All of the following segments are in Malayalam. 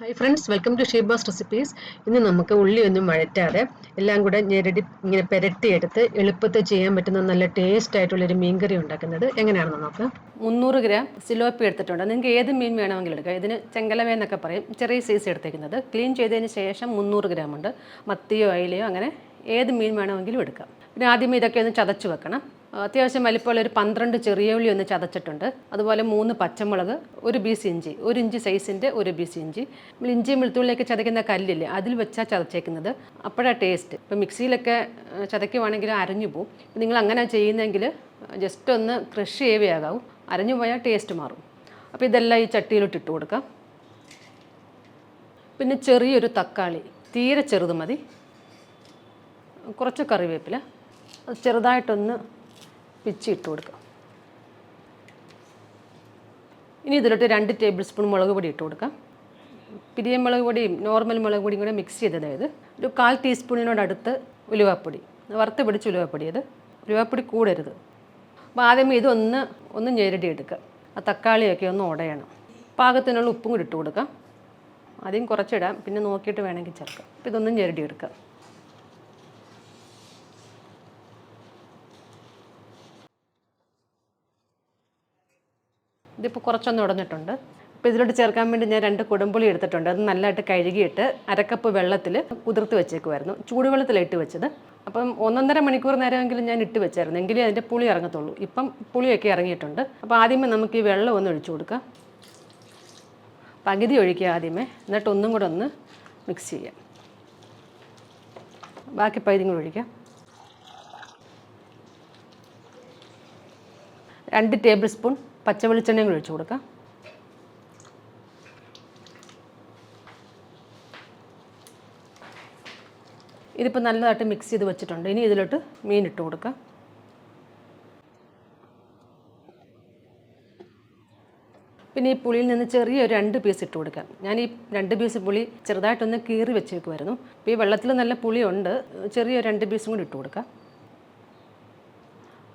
Hi friends welcome to Sheeba's recipes ഇന്ന് നമുക്ക് ഉള്ളിയൊന്നും വഴറ്റാതെ എല്ലാം കൂടെ ഞെരടി ഇങ്ങനെ പെരട്ടിയെടുത്ത് എളുപ്പത്തിൽ ചെയ്യാൻ പറ്റുന്ന നല്ല ടേസ്റ്റ് ആയിട്ടുള്ളൊരു മീൻകറി ഉണ്ടാക്കുന്നത് എങ്ങനെയാണെന്ന് നോക്കാം. മുന്നൂറ് ഗ്രാം സിലോപ്പി എടുത്തിട്ടുണ്ട്. നിങ്ങൾക്ക് ഏത് മീൻ വേണമെങ്കിലും എടുക്കാം. ഇതിന് ചെങ്കലവ എന്നൊക്കെ പറയും. ചെറിയ സൈസ് എടുത്തേക്കുന്നത്. ക്ലീൻ ചെയ്തതിന് ശേഷം മുന്നൂറ് ഗ്രാം ഉണ്ട്. മത്തിയോ അയിലയോ അങ്ങനെ ഏത് മീൻ വേണമെങ്കിലും എടുക്കാം. പിന്നെ ആദ്യം ഇതൊക്കെ ഒന്ന് ചതച്ച് വെക്കണം. അത്യാവശ്യം വലിപ്പമുള്ള ഒരു പന്ത്രണ്ട് ചെറിയ ഉള്ളി ഒന്ന് ചതച്ചിട്ടുണ്ട്. അതുപോലെ മൂന്ന് പച്ചമുളക് ഒരു പീസ് ഇഞ്ചി. ഒരു ഇഞ്ചി സൈസിന്റെ ഒരു പീസ് ഇഞ്ചി. ഇഞ്ചിയും വെളുത്തുള്ളിയൊക്കെ ചതയ്ക്കുന്ന കല്ലില്ലേ അതിൽ വെച്ചാൽ ചതച്ചേക്കുന്നത്. അപ്പോഴാണ് ടേസ്റ്റ് ഇപ്പോൾ മിക്സിയിലൊക്കെ ചതയ്ക്കുവാണെങ്കിൽ അരഞ്ഞു പോകും നിങ്ങൾ അങ്ങനെ ചെയ്യുന്നെങ്കിൽ ജസ്റ്റ് ഒന്ന് ക്രഷ് ചെയ്യുകയാകാവും അരഞ്ഞു പോയാൽ ടേസ്റ്റ് മാറും. അപ്പോൾ ഇതെല്ലാം ഈ ചട്ടിയിലോട്ട് ഇട്ട് കൊടുക്കാം. പിന്നെ ചെറിയൊരു തക്കാളി തീരെ ചെറുത് മതി. കുറച്ച് കറിവേപ്പില. ചെറുതായിട്ടൊന്ന് പിച്ചി ഇട്ട് കൊടുക്കുക. ഇനി ഇതിലോട്ട് രണ്ട് ടേബിൾ സ്പൂൺ മുളക് പൊടി ഇട്ട് കൊടുക്കാം പിരിയൻ മുളക് പൊടിയും നോർമൽ മുളക് പൊടിയും കൂടെ മിക്സ് ചെയ്ത് അതായത് ഒരു കാൽ ടീസ്പൂണിനോടടുത്ത് ഉലുവാപ്പൊടി വറുത്ത് പിടിച്ച് ഉലുവാപ്പൊടി അത് ഉലുവാപ്പൊടി കൂടരുത്. അപ്പോൾ ആദ്യമേ ഇതൊന്ന് ഒന്ന് ഞെരടി എടുക്കുക. ആ തക്കാളിയൊക്കെ ഒന്ന് ഉടയണം പാകത്തിനുള്ള ഉപ്പും കൂടി ഇട്ട് കൊടുക്കാം ആദ്യം കുറച്ചിടാം. പിന്നെ നോക്കിയിട്ട് വേണമെങ്കിൽ ചേർക്കാം. അപ്പോൾ ഇതൊന്നും ഞെരടി എടുക്കാം ഇതിപ്പോൾ കുറച്ചൊന്ന് ഉടഞ്ഞിട്ടുണ്ട്. അപ്പോൾ ഇതിലോട്ട് ചേർക്കാൻ വേണ്ടി ഞാൻ രണ്ട് കുടംപുളി എടുത്തിട്ടുണ്ട്. അത് നല്ലതായിട്ട് കഴുകിയിട്ട് അരക്കപ്പ് വെള്ളത്തിൽ കുതിർത്ത് വെച്ചേക്കുമായിരുന്നു ചൂടുവെള്ളത്തിലിട്ട് വെച്ചത്. അപ്പം ഒന്നൊന്നര മണിക്കൂർ നേരമെങ്കിലും ഞാൻ ഇട്ട് വെച്ചായിരുന്നു. എങ്കിലേ അതിന്റെ പുളി ഇറങ്ങത്തുള്ളൂ. ഇപ്പം പുളിയൊക്കെ ഇറങ്ങിയിട്ടുണ്ട്. അപ്പോൾ ആദ്യമേ നമുക്ക് ഈ വെള്ളം ഒന്ന് ഒഴിച്ചു കൊടുക്കാം. പകുതി ഒഴിക്കുക ആദ്യമേ. എന്നിട്ട് ഒന്നും കൂടെ ഒന്ന് മിക്സ് ചെയ്യാം. ബാക്കി പകുതി കൂടെ ഒഴിക്കാം. രണ്ട് ടേബിൾ സ്പൂൺ പച്ച വെളിച്ചെണ്ണയും കൂടി ഒഴിച്ചു കൊടുക്കാം. ഇതിപ്പോൾ നല്ലതായിട്ട് മിക്സ് ചെയ്ത് വെച്ചിട്ടുണ്ട്. ഇനി ഇതിലോട്ട് മീൻ ഇട്ട് കൊടുക്കാം. പിന്നെ ഈ പുളിയിൽ നിന്ന് ചെറിയൊരു രണ്ട് പീസ് ഇട്ട് കൊടുക്കാം. ഞാൻ ഈ രണ്ട് പീസ് പുളി ചെറുതായിട്ടൊന്ന് കീറി വെച്ചേക്കുമായിരുന്നു അപ്പോൾ ഈ വെള്ളത്തിൽ നല്ല പുളിയുണ്ട്. ചെറിയ രണ്ട് പീസും കൂടി ഇട്ട് കൊടുക്കാം.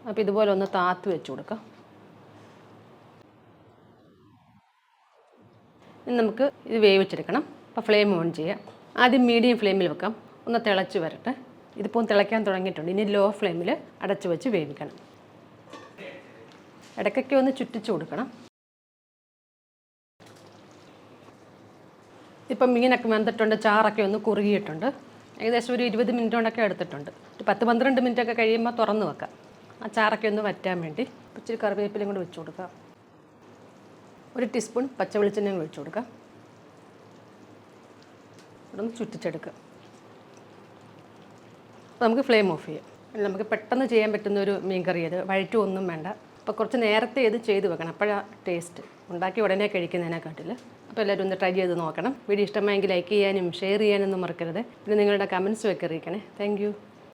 അപ്പോൾ ഇതുപോലെ ഒന്ന് താത്ത് വെച്ച് കൊടുക്കാം. നമുക്ക് ഇത് വേവിച്ചെടുക്കണം. അപ്പോൾ ഫ്ലെയിം ഓൺ ചെയ്യാം. ആദ്യം മീഡിയം ഫ്ലെയിമിൽ വെക്കാം. ഒന്ന് തിളച്ച് വരട്ടെ. ഇതിപ്പോൾ തിളയ്ക്കാൻ തുടങ്ങിയിട്ടുണ്ട്. ഇനി ലോ ഫ്ലെയിമിൽ അടച്ച് വെച്ച് വേവിക്കണം. ഇടയ്ക്കൊക്കെ ഒന്ന് ചുറ്റിച്ച് കൊടുക്കണം. ഇപ്പം മീനൊക്കെ വെന്തിട്ടുണ്ട്. ചാറൊക്കെ ഒന്ന് കുറുകിയിട്ടുണ്ട്. ഏകദേശം ഒരു ഇരുപത് മിനിറ്റ് കൊണ്ടൊക്കെ എടുത്തിട്ടുണ്ട്. ഒരു പത്ത് പന്ത്രണ്ട് മിനിറ്റൊക്കെ കഴിയുമ്പോൾ തുറന്ന് വെക്കാം. ആ ചാറൊക്കെ ഒന്ന് വറ്റാൻ വേണ്ടി ഇച്ചിരി കറിവേപ്പിലയും കൂടി വെച്ച് കൊടുക്കാം. ഒരു ടീസ്പൂൺ പച്ച വെളിച്ചെണ്ണയും ഒഴിച്ചു കൊടുക്കാം ഒന്ന് ചുറ്റിച്ചെടുക്കുക. നമുക്ക് ഫ്ലെയിം ഓഫ് ചെയ്യാം. നമുക്ക് പെട്ടെന്ന് ചെയ്യാൻ പറ്റുന്ന ഒരു മീൻ കറി അത് വഴറ്റും ഒന്നും വേണ്ട. അപ്പോൾ കുറച്ച് നേരത്തെ ഇത് ചെയ്ത് വെക്കണം. അപ്പോഴാണ് ടേസ്റ്റ് ഉണ്ടാക്കി ഉടനെ കഴിക്കുന്നതിനെക്കാട്ടിൽ അപ്പോൾ എല്ലാവരും ഒന്ന് ട്രൈ ചെയ്ത് നോക്കണം. വീഡിയോ ഇഷ്ടമായെങ്കിൽ ലൈക്ക് ചെയ്യാനും ഷെയർ ചെയ്യാനൊന്നും മറക്കരുത്. പിന്നെ നിങ്ങളുടെ കമൻസും ഒക്കെ അറിയിക്കണേ. താങ്ക്